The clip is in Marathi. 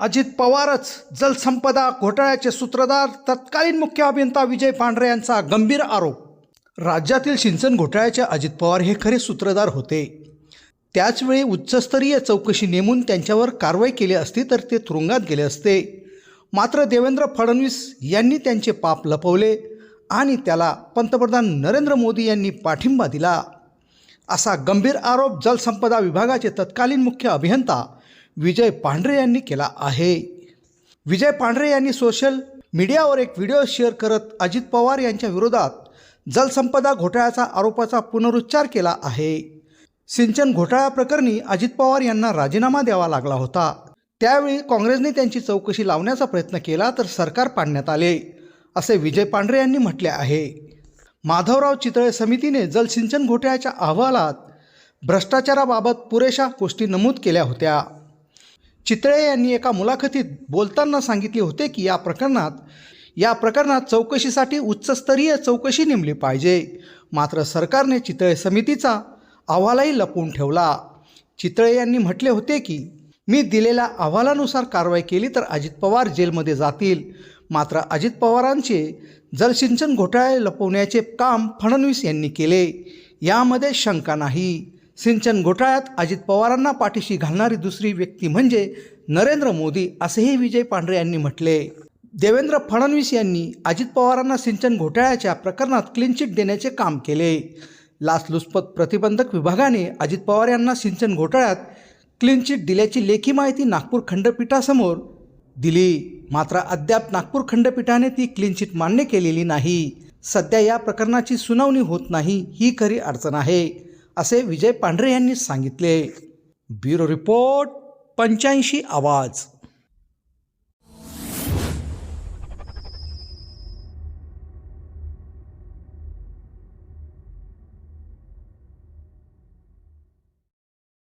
अजित पवारच जलसंपदा घोटाळ्याचे सूत्रधार तत्कालीन मुख्य अभियंता विजय पांढरे यांचा गंभीर आरोप. राज्यातील सिंचन घोटाळ्याचे अजित पवार हे खरे सूत्रधार होते. त्याचवेळी उच्चस्तरीय चौकशी नेमून त्यांच्यावर कारवाई केली असती तर ते तुरुंगात गेले असते. मात्र देवेंद्र फडणवीस यांनी त्यांचे पाप लपवले आणि त्याला पंतप्रधान नरेंद्र मोदी यांनी पाठिंबा दिला. असा गंभीर आरोप जलसंपदा विभागाचे तत्कालीन मुख्य अभियंता विजय पांढरे यांनी केला आहे. विजय पांढरे यांनी सोशल मीडियावर एक व्हिडिओ शेअर करत अजित पवार यांच्या विरोधात जलसंपदा घोटाळ्याचा आरोपाचा पुनरुच्चार केला आहे. सिंचन घोटाळ्याप्रकरणी अजित पवार यांना राजीनामा द्यावा लागला होता. त्यावेळी काँग्रेसने त्यांची चौकशी लावण्याचा प्रयत्न केला तर सरकार पाडण्यात आले असे विजय पांढरे यांनी म्हटले आहे. माधवराव चितळे समितीने जलसिंचन घोटाळ्याच्या अहवालात भ्रष्टाचाराबाबत पुरेशा गोष्टी नमूद केल्या होत्या. चितळे यांनी एका मुलाखतीत बोलताना सांगितले होते की या प्रकरणात या प्रकरणात चौकशीसाठी उच्चस्तरीय चौकशी नेमली पाहिजे. मात्र सरकारने चितळे समितीचा अहवालही लपवून ठेवला. चितळे यांनी म्हटले होते की मी दिलेल्या अहवालानुसार कारवाई केली तर अजित पवार जेलमध्ये जातील. मात्र अजित पवारांचे जलसिंचन घोटाळे लपवण्याचे काम फडणवीस यांनी केले. यामध्ये शंका नाही. सिंचन घोटाळ्यात अजित पवारांना पाठीशी घालणारी दुसरी व्यक्ती म्हणजे नरेंद्र मोदी असेही विजय पांढरे यांनी म्हटले. देवेंद्र फडणवीस यांनी अजित पवारांना सिंचन घोटाळ्याच्या प्रकरणात क्लीन चिट देण्याचे काम केले. लाचलुचपत प्रतिबंधक विभागाने अजित पवार यांना सिंचन घोटाळ्यात क्लीन चिट दिल्याची लेखी माहिती नागपूर खंडपीठासमोर दिली. मात्र अद्याप नागपूर खंडपीठाने ती क्लीन चिट मान्य केलेली नाही. सध्या या प्रकरणाची सुनावणी होत नाही ही खरी अडचण आहे. असे विजय पांढरे यांनी सांगितले. ब्युरो रिपोर्ट पंच्याऐंशी आवाज.